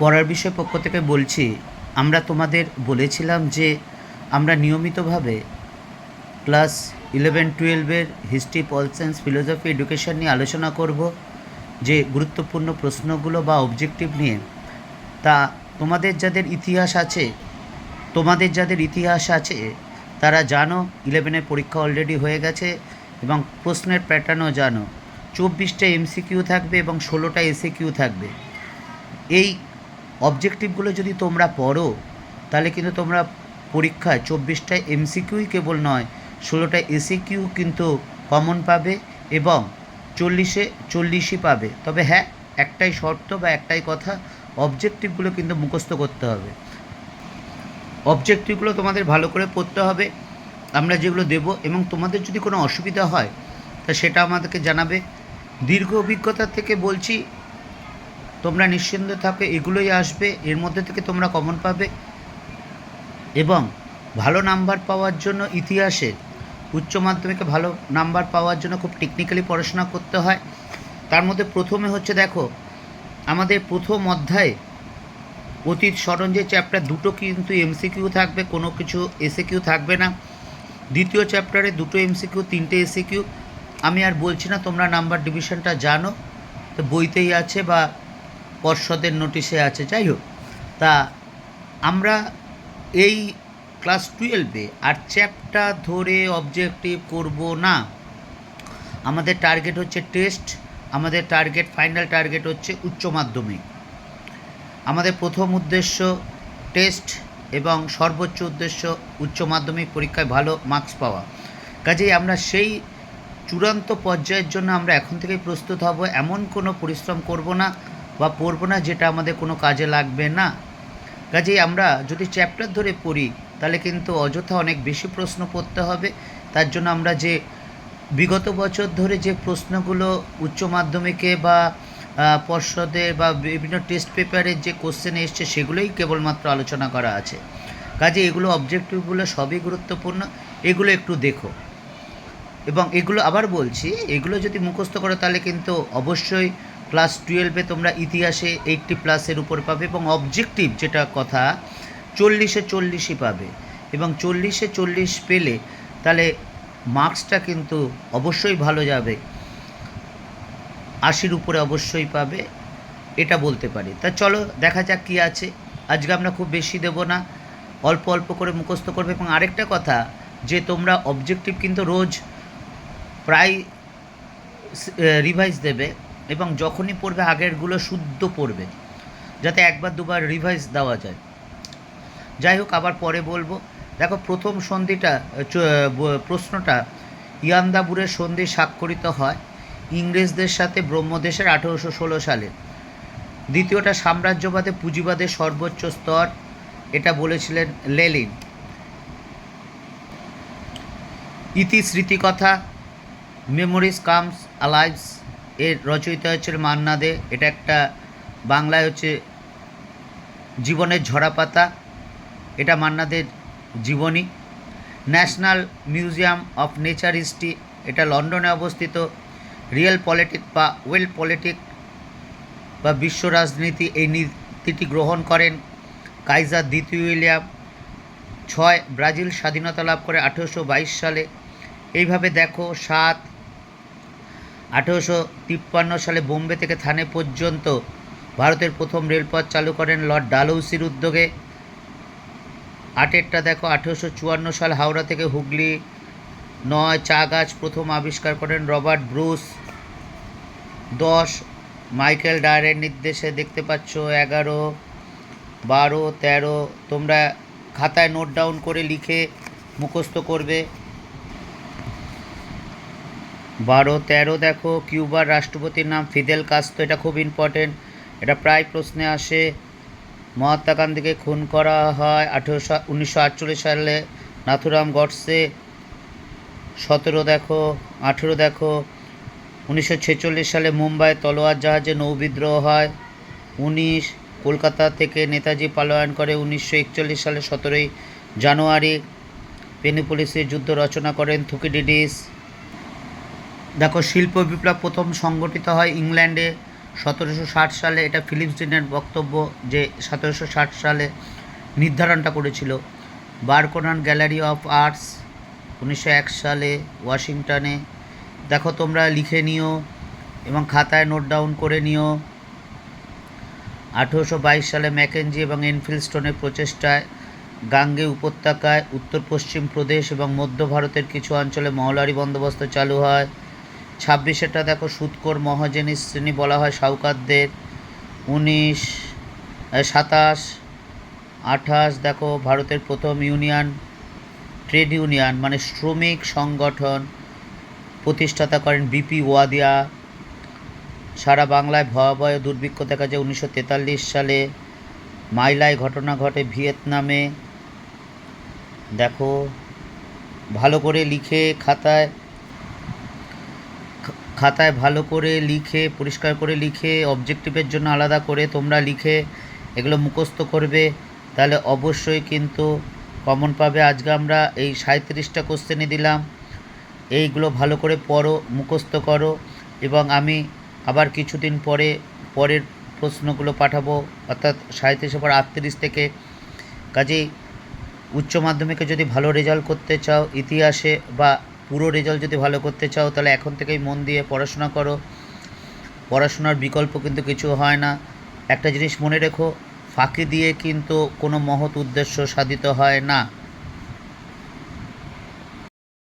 পড়ার বিষয় পক্ষ থেকে বলছি, আমরা তোমাদের বলেছিলাম যে আমরা নিয়মিতভাবে ক্লাস ইলেভেন, টুয়েলভের history, pol science, philosophy, education নিয়ে আলোচনা করব। যে গুরুত্বপূর্ণ প্রশ্নগুলো বা অবজেক্টিভ নিয়ে, তা তোমাদের যাদের ইতিহাস আছে, তোমাদের যাদের ইতিহাস আছে, তারা জানো, ইলেভেনের পরীক্ষা অলরেডি হয়ে গেছে এবং প্রশ্নের প্যাটার্নও জানো। চব্বিশটা এমসিকিউ থাকবে এবং ষোলোটা এসে কিউ থাকবে। এই অবজেক্টিভগুলো যদি তোমরা পড়ো, তাহলে কিন্তু তোমরা পরীক্ষায় চব্বিশটায় এমসিকিউই কেবল নয়, ষোলোটা এসিকিউ কিন্তু কমন পাবে এবং চল্লিশে চল্লিশই পাবে। তবে হ্যাঁ একটাই শর্ত বা একটাই কথা অবজেক্টিভগুলো কিন্তু মুখস্থ করতে হবে। অবজেক্টিভগুলো তোমাদের ভালো করে পড়তে হবে, আমরা যেগুলো দেব এবং তোমাদের যদি কোনো অসুবিধা হয়, তা সেটা আমাদেরকে জানাবে। দীর্ঘ অভিজ্ঞতা থেকে বলছি তোমরা নিশ্চিন্ত থাকো, এগুলোই আসবে, এর মধ্যে থেকে তোমরা কমন পাবে। এবং ভালো নাম্বার পাওয়ার জন্য ইতিহাসে উচ্চ মাধ্যমিকে ভালো নাম্বার পাওয়ার জন্য খুব টেকনিক্যালি পড়াশোনা করতে হয়। তার মধ্যে প্রথমে হচ্ছে দেখো, আমাদের প্রথম অধ্যায়ে, অতীত স্মরণ যে চ্যাপ্টার দুটো কিন্তু এমসিকিউ থাকবে, কোনো কিছু এসে কিউ থাকবে না। দ্বিতীয় চ্যাপ্টারে দুটো এমসিকিউ তিনটে এসিকিউ আমি আর বলছি না তোমরা নাম্বার ডিভিশনটা জানো, তো বইতেই আছে বা পর্ষদের নোটিশে আছে যাই হোক তা আমরা এই ক্লাস টুয়েলভে আর চ্যাপ্টার ধরে অবজেক্টিভ করব না। আমাদের টার্গেট হচ্ছে টেস্ট আমাদের টার্গেট ফাইনাল টার্গেট হচ্ছে উচ্চ মাধ্যমিক। আমাদের প্রথম উদ্দেশ্য টেস্ট এবং সর্বোচ্চ উদ্দেশ্য উচ্চ মাধ্যমিক পরীক্ষায় ভালো মার্কস পাওয়া। কাজেই আমরা সেই চূড়ান্ত পর্যায়ের জন্য আমরা এখন থেকেই প্রস্তুত হব, এমন কোনো পরিশ্রম করব না। বা পড়ব না, যেটা আমাদের কোনো কাজে লাগবে না। কাজেই আমরা যদি চ্যাপ্টার ধরে পড়ি, তাহলে কিন্তু অযথা অনেক বেশি প্রশ্ন পড়তে হবে। তার জন্য আমরা যে বিগত বছর ধরে যে প্রশ্নগুলো উচ্চ মাধ্যমিকে বা পর্ষদে বা বিভিন্ন টেস্ট পেপারের যে কোশ্চেন এসছে, সেগুলোই কেবলমাত্র আলোচনা করা আছে। কাজে এগুলো অবজেক্টিভগুলো সবই গুরুত্বপূর্ণ, এগুলো একটু দেখো। এবং এগুলো আবার বলছি, এগুলো যদি মুখস্থ করো, তাহলে কিন্তু অবশ্যই ক্লাস টুয়েলভে তোমরা ইতিহাসে এইটটি প্লাসের উপর পাবে এবং অবজেক্টিভ যেটা কথা, চল্লিশে চল্লিশই পাবে। এবং চল্লিশে চল্লিশ পেলে তাহলে মার্কসটা কিন্তু অবশ্যই ভালো যাবে। আশির উপরে অবশ্যই পাবে, এটা বলতে পারি। তা চলো, দেখা যাক কী আছে। আজকে আমরা খুব বেশি দেব না। অল্প অল্প করে মুখস্থ করবে এবং আরেকটা কথা, যে তোমরা অবজেক্টিভ কিন্তু রোজ প্রায় রিভাইজ দেবে। এবং যখনই পড়বে, আগেরগুলো শুদ্ধ পড়বে, যাতে একবার দুবার রিভাইজ দেওয়া যায়। যাই হোক, আবার পরে বলব। দেখো, প্রথম সন্ধিটা প্রশ্নটা ইয়ান্দাবুরের সন্ধি স্বাক্ষরিত হয় ইংরেজদের সাথে ব্রহ্মদেশের আঠেরোশো ষোলো সালে। দ্বিতীয়টা, সাম্রাজ্যবাদে পুঁজিবাদের সর্বোচ্চ স্তর, এটা বলেছিলেন লেলিন। ইতি স্মৃতিকথা মেমোরিজ কামস আলাইভস এর রচয়িতা হচ্ছে মান্না দে। এটা একটা বাংলায় হচ্ছে জীবনের ঝরাপাতা। এটা মান্নাদের জীবনী। National museum of nature history. এটা লন্ডনে অবস্থিত। রিয়েল পলিটিক বা ওয়েল পলিটিক বা বিশ্ব রাজনীতি এই নীতিটি গ্রহণ করেন কাইজার দ্বিতীয় উইলিয়াম। ছয়, ব্রাজিল স্বাধীনতা লাভ করে আঠেরোশো বাইশ সালে। এইভাবে দেখো সাত আঠেরোশো তিপ্পান্ন সালে বোম্বে থেকে থানে পর্যন্ত ভারতের প্রথম রেলপথ চালু করেন লর্ড ডালহৌসির উদ্যোগে। আটেরটা দেখো, আঠেরোশো চুয়ান্ন সাল হাওড়া থেকে হুগলি, নয় চা গাছ প্রথম আবিষ্কার করেন রবার্ট ব্রুস। দশ মাইকেল ডায়ারের নির্দেশে দেখতে পাচ্ছ, এগারো, বারো, তেরো, তোমরা খাতায় নোট ডাউন করে লিখে মুখস্থ করবে। বারো তেরো দেখো, কিউবার রাষ্ট্রপতির নাম ফিদেল কাস্তো, এটা খুব ইম্পর্টেন্ট এটা প্রায় প্রশ্নে আসে। মহাত্মা গান্ধীকে খুন করা হয় আঠেরোশো, উনিশশো আটচল্লিশ সালে নাথুরাম গডসে। সতেরো দেখো, আঠেরো দেখো, উনিশশো ছেচল্লিশ সালে মুম্বাই তলোয়ার জাহাজে নৌবিদ্রোহ হয়। উনিশ, কলকাতা থেকে নেতাজি পালায়ন করে উনিশশো একচল্লিশ সালে সতেরোই জানুয়ারি। পেনিপুলিসের যুদ্ধ রচনা করেন থুকিডিডিস। দেখো, শিল্প বিপ্লব প্রথম সংগঠিত হয় ইংল্যান্ডে সতেরোশো ষাট সালে। এটা ফিলিপস ডিনের বক্তব্য যে সতেরোশো ষাট সালে নির্ধারণটা করেছিল। বারকোনান গ্যালারি অফ আর্টস, উনিশশো এক সালে ওয়াশিংটনে। দেখো, তোমরা লিখে নিও এবং খাতায় নোট ডাউন করে নিও। আঠেরোশো বাইশ সালে ম্যাকেনজি এবং এনফিলস্টোনের প্রচেষ্টায় গাঙ্গে উপত্যকায় উত্তর পশ্চিম প্রদেশ এবং মধ্য ভারতের কিছু অঞ্চলে মহলারি বন্দোবস্ত চালু হয়। ছাব্বিশেটা দেখো, সুৎকর মহাজনী শ্রেণি বলা হয় সাউকারদের উনিশ সাতাশ, আঠাশ, দেখো, ভারতের প্রথম ইউনিয়ন, ট্রেড ইউনিয়ন মানে শ্রমিক সংগঠন প্রতিষ্ঠাতা করেন বিপি ওয়াদিয়া। সারা বাংলায় ভয়াবহ দুর্ভিক্ষ দেখা যায় উনিশশো তেতাল্লিশ সালে। মাইলায় ঘটনা ঘটে ভিয়েতনামে। দেখো, ভালো করে লিখে খাতায় খাতায় ভালো করে লিখে, পরিষ্কার করে লিখে অবজেক্টিভের জন্য আলাদা করে তোমরা লিখে এগুলো মুখস্থ করবে, তাহলে অবশ্যই কিন্তু কমন পাবে। আজকে আমরা এই সাঁত্রিশটা কোশ্চেনই দিলাম। এইগুলো ভালো করে পড়ো, মুখস্থ করো এবং আমি আবার কিছুদিন পরে পরের প্রশ্নগুলো পাঠাবো, অর্থাৎ সাঁত্রিশের পর আটত্রিশ থেকে। কাজেই উচ্চ মাধ্যমিকে যদি ভালো রেজাল্ট করতে চাও, ইতিহাসে বা পুরো রেজাল্ট যদি ভালো করতে চাও, তাহলে এখন থেকেই মন দিয়ে পড়াশোনা করো। পড়াশোনার বিকল্প কিন্তু কিছু হয় না। একটা জিনিস মনে রেখো, ফাঁকি দিয়ে কিন্তু কোনো মহৎ উদ্দেশ্য সাধিত হয় না।